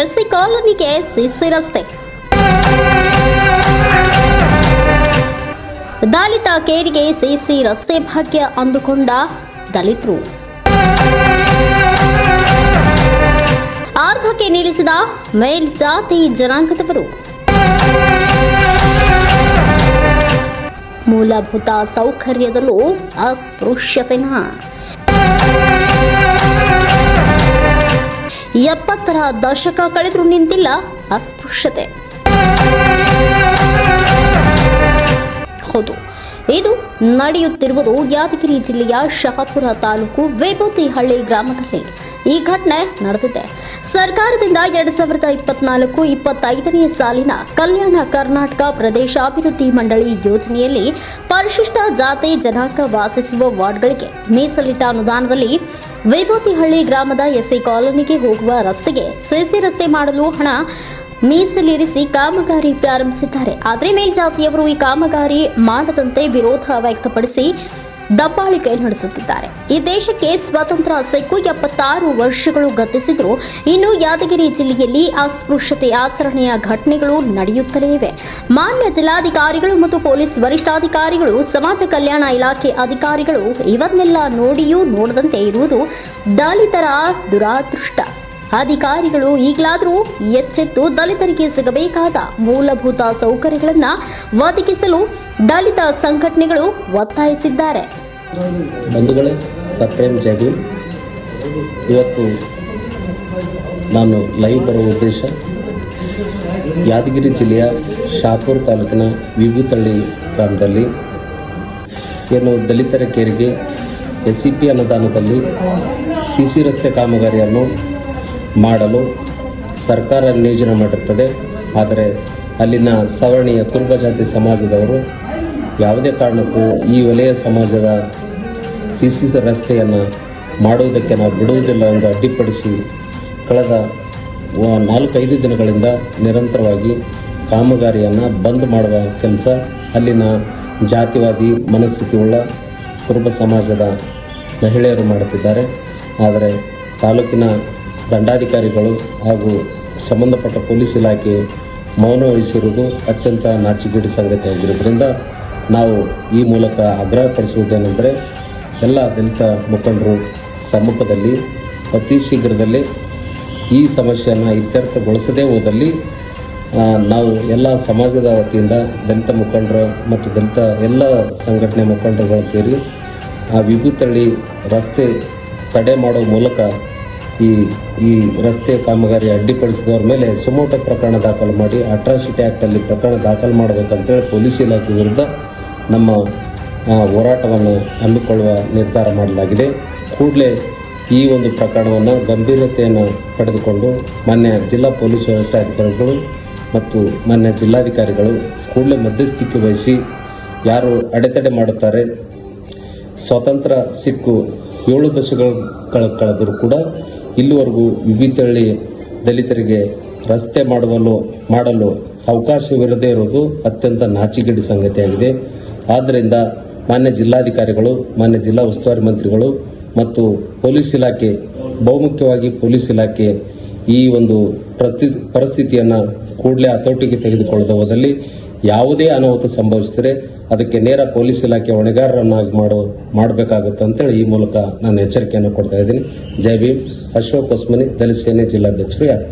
SC ಕಾಲೋನಿಗೆ CC ರಸ್ತೆ ದಲಿತ ಕೇರಿಗೆ CC ರಸ್ತೆ ಭಾಗ್ಯ ಅಂದುಕೊಂಡ ದಲಿತರು. ಅರ್ಧಕ್ಕೆ ನಿಲ್ಲಿಸಿದ ಮೇಲ್ಜಾತಿ ಜನಾಂಗದವರು. ಮೂಲಭೂತ ಸೌಕರ್ಯದಲ್ಲೂ ಅಸ್ಪೃಶ್ಯತೆನ. ಎಪ್ಪತ್ತರ ದಶಕ ಕಳೆದರೂ ನಿಂತಿಲ್ಲ, ಅಸ್ಪೃಶ್ಯತೆ. ಹೌದು, ಇದು ನಡೆಯುತ್ತಿರುವುದು ಯಾದಗಿರಿ ಜಿಲ್ಲೆಯ ಶಹಾಪುರ ತಾಲೂಕು ವೇಬೋತಿಹಳ್ಳಿ ಗ್ರಾಮದಲ್ಲಿ ಈ ಘಟನೆ ನಡೆದಿದೆ. ಸರ್ಕಾರದಿಂದ ಎರಡ್ ಸಾವಿರದ ಇಪ್ಪತ್ನಾಲ್ಕು ಇಪ್ಪತ್ತೈದನೇ ಸಾಲಿನ ಕಲ್ಯಾಣ ಕರ್ನಾಟಕ ಪ್ರದೇಶಾಭಿವೃದ್ಧಿ ಮಂಡಳಿ ಯೋಜನೆಯಲ್ಲಿ ಪರಿಶಿಷ್ಟ ಜಾತಿ ಜನಾಂಗ ವಾಸಿಸುವ ವಾರ್ಡ್ಗಳಿಗೆ ಮೀಸಲಿಟ್ಟ ಅನುದಾನದಲ್ಲಿ ವೇಬೋತಿಹಳ್ಳಿ ಗ್ರಾಮದ ಎಸ್ಸಿ ಕಾಲೋನಿಗೆ ಹೋಗುವ ರಸ್ತೆಗೆ ಸಿಸಿ ರಸ್ತೆ ಮಾಡಲು ಹಣ ಮೀಸಲಿರಿಸಿ ಕಾಮಗಾರಿ ಪ್ರಾರಂಭಿಸಿದ್ದಾರೆ. ಆದರೆ ಮೇಲ್ಜಾತಿಯವರು ಈ ಕಾಮಗಾರಿ ಮಾಡದಂತೆ ವಿರೋಧ ವ್ಯಕ್ತಪಡಿಸಿ ದಬ್ಬಾಳಿಕೆ ನಡೆಸುತ್ತಿದ್ದಾರೆ. ಈ ದೇಶಕ್ಕೆ ಸ್ವಾತಂತ್ರ್ಯ ಸಿಕ್ಕು ಎಪ್ಪತ್ತಾರು ವರ್ಷಗಳು ಗತಿಸಿದರೂ ಇನ್ನು ಯಾದಗಿರಿ ಜಿಲ್ಲೆಯಲ್ಲಿ ಅಸ್ಪೃಶ್ಯತೆ ಆಚರಣೆಯ ಘಟನೆಗಳು ನಡೆಯುತ್ತಲೇ ಇವೆ. ಮಾನ್ಯ ಜಿಲ್ಲಾಧಿಕಾರಿಗಳು ಮತ್ತು ಪೊಲೀಸ್ ವರಿಷ್ಠಾಧಿಕಾರಿಗಳು, ಸಮಾಜ ಕಲ್ಯಾಣ ಇಲಾಖೆ ಅಧಿಕಾರಿಗಳು ಇವನ್ನೆಲ್ಲ ನೋಡಿಯೂ ನೋಡದಂತೆ ಇರುವುದು ದಲಿತರ ದುರಾದೃಷ್ಟ. ಅಧಿಕಾರಿಗಳು ಈಗಲಾದರೂ ಎಚ್ಚೆತ್ತು ದಲಿತರಿಗೆ ಸಿಗಬೇಕಾದ ಮೂಲಭೂತ ಸೌಕರ್ಯಗಳನ್ನು ಒದಗಿಸಲು ದಲಿತ ಸಂಘಟನೆಗಳು ಒತ್ತಾಯಿಸಿದ್ದಾರೆ. ಬಂಧುಗಳೇ ಸಪ್ರೇಮ್ ಜಡಿ ಇವತ್ತು ನಾನು ಲೈವ್ ಬರುವ ಉದ್ದೇಶ ಯಾದಗಿರಿ ಜಿಲ್ಲೆಯ ಶಾಪುರ್ ತಾಲೂಕಿನ ವಿಭೂತಳ್ಳಿ ಗ್ರಾಮದಲ್ಲಿ ಏನು ದಲಿತರ ಕೇರಿಗೆ ಎಸ್ ಸಿ ಪಿ ಅನುದಾನದಲ್ಲಿ ಸಿ ಸಿ ರಸ್ತೆ ಕಾಮಗಾರಿಯನ್ನು ಮಾಡಲು ಸರ್ಕಾರ ನಿಯೋಜನೆ ಮಾಡಿರ್ತದೆ. ಆದರೆ ಅಲ್ಲಿನ ಸವರ್ಣೀಯ ಕುರುಬ ಜಾತಿ ಸಮಾಜದವರು ಯಾವುದೇ ಕಾರಣಕ್ಕೂ ಈ ವಲಯ ಸಮಾಜದ ಸಿ ಸಿ ರಸ್ತೆಯನ್ನು ಮಾಡುವುದಕ್ಕೆ ನಾವು ಬಿಡುವುದಿಲ್ಲ ಎಂದು ಅಡ್ಡಿಪಡಿಸಿ ಕಳೆದ ನಾಲ್ಕೈದು ದಿನಗಳಿಂದ ನಿರಂತರವಾಗಿ ಕಾಮಗಾರಿಯನ್ನು ಬಂದ್ ಮಾಡುವ ಕೆಲಸ ಅಲ್ಲಿನ ಜಾತಿವಾದಿ ಮನಸ್ಥಿತಿಯುಳ್ಳ ಕುರುಬ ಸಮಾಜದ ಮಹಿಳೆಯರು ಮಾಡುತ್ತಿದ್ದಾರೆ. ಆದರೆ ತಾಲೂಕಿನ ದಂಡಾಧಿಕಾರಿಗಳು ಹಾಗೂ ಸಂಬಂಧಪಟ್ಟ ಪೊಲೀಸ್ ಇಲಾಖೆ ಮೌನ ವಹಿಸಿರುವುದು ಅತ್ಯಂತ ನಾಚಿಗೇಡಿ ಸಂಗತಿಯಾಗಿರೋದ್ರಿಂದ ನಾವು ಈ ಮೂಲಕ ಆಗ್ರಹಪಡಿಸುವುದೇನೆಂದರೆ ಎಲ್ಲ ದಲಿತ ಮುಖಂಡರು ಸಮ್ಮುಖದಲ್ಲಿ ಅತಿ ಶೀಘ್ರದಲ್ಲೇ ಈ ಸಮಸ್ಯೆಯನ್ನು ಇತ್ಯರ್ಥಗೊಳಿಸದೇ ಹೋದಲ್ಲಿ ನಾವು ಎಲ್ಲ ಸಮಾಜದ ವತಿಯಿಂದ ದಲಿತ ಮುಖಂಡರು ಮತ್ತು ದಲಿತ ಎಲ್ಲ ಸಂಘಟನೆ ಮುಖಂಡರುಗಳು ಸೇರಿ ಆ ವಿಭೂತಳ್ಳಿ ರಸ್ತೆ ತಡೆ ಮಾಡುವ ಮೂಲಕ ಈ ಈ ರಸ್ತೆ ಕಾಮಗಾರಿ ಅಡ್ಡಿಪಡಿಸಿದವ್ರ ಮೇಲೆ ಸುಮೋಟ ಪ್ರಕರಣ ದಾಖಲು ಮಾಡಿ ಅಟ್ರಾಸಿಟಿ ಆ್ಯಕ್ಟಲ್ಲಿ ಪ್ರಕರಣ ದಾಖಲು ಮಾಡಬೇಕಂತೇಳಿ ಪೊಲೀಸ್ ಇಲಾಖೆ ವಿರುದ್ಧ ನಮ್ಮ ಹೋರಾಟವನ್ನು ಹಮ್ಮಿಕೊಳ್ಳುವ ನಿರ್ಧಾರ ಮಾಡಲಾಗಿದೆ. ಕೂಡಲೇ ಈ ಒಂದು ಪ್ರಕರಣವನ್ನು ಗಂಭೀರತೆಯನ್ನು ಪಡೆದುಕೊಂಡು ಮಾನ್ಯ ಜಿಲ್ಲಾ ಪೊಲೀಸ್ ವರಿಷ್ಠಾಧಿಕಾರಿಗಳು ಮತ್ತು ಮಾನ್ಯ ಜಿಲ್ಲಾಧಿಕಾರಿಗಳು ಕೂಡಲೇ ಮಧ್ಯಸ್ಥಿಕೆ ವಹಿಸಿ ಯಾರು ಅಡೆತಡೆ ಮಾಡುತ್ತಾರೆ ಸ್ವಾತಂತ್ರ್ಯ ಸಿಕ್ಕು ಏಳು ದಶಕಗಳ ಕಳೆದರೂ ಕೂಡ ಇಲ್ಲಿವರೆಗೂ ವಿವಿಧಳ್ಳಿ ದಲಿತರಿಗೆ ರಸ್ತೆ ಮಾಡುವಲು ಮಾಡಲು ಅವಕಾಶವಿರದೇ ಇರುವುದು ಅತ್ಯಂತ ನಾಚಿಕೆಡಿ ಸಂಗತಿಯಾಗಿದೆ. ಆದ್ದರಿಂದ ಮಾನ್ಯ ಜಿಲ್ಲಾಧಿಕಾರಿಗಳು, ಮಾನ್ಯ ಜಿಲ್ಲಾ ಉಸ್ತುವಾರಿ ಮಂತ್ರಿಗಳು ಮತ್ತು ಪೊಲೀಸ್ ಇಲಾಖೆ, ಬಹುಮುಖ್ಯವಾಗಿ ಪೊಲೀಸ್ ಇಲಾಖೆ ಈ ಒಂದು ಪ್ರತಿ, ಪರಿಸ್ಥಿತಿಯನ್ನು ಕೂಡಲೇ ಹತೋಟಿಗೆ ತೆಗೆದುಕೊಳ್ಳದ ಹೋದಲ್ಲಿ ಯಾವುದೇ ಅನಾಹುತ ಸಂಭವಿಸಿದರೆ ಅದಕ್ಕೆ ನೇರ ಪೊಲೀಸ್ ಇಲಾಖೆ ಹೊಣೆಗಾರರನ್ನಾಗಿ ಮಾಡೋ, ಮಾಡಬೇಕಾಗುತ್ತೆ ಅಂತೇಳಿ ಈ ಮೂಲಕ ನಾನು ಎಚ್ಚರಿಕೆಯನ್ನು ಕೊಡ್ತಾ ಇದ್ದೀನಿ. ಜೈ ಭೀಮ್. ಅಶೋಕ್ ಹೊಸ್ಮನಿ, ದಲಿತ ಜಿಲ್ಲಾಧ್ಯಕ್ಷರು ಯಾದಗಿರಿ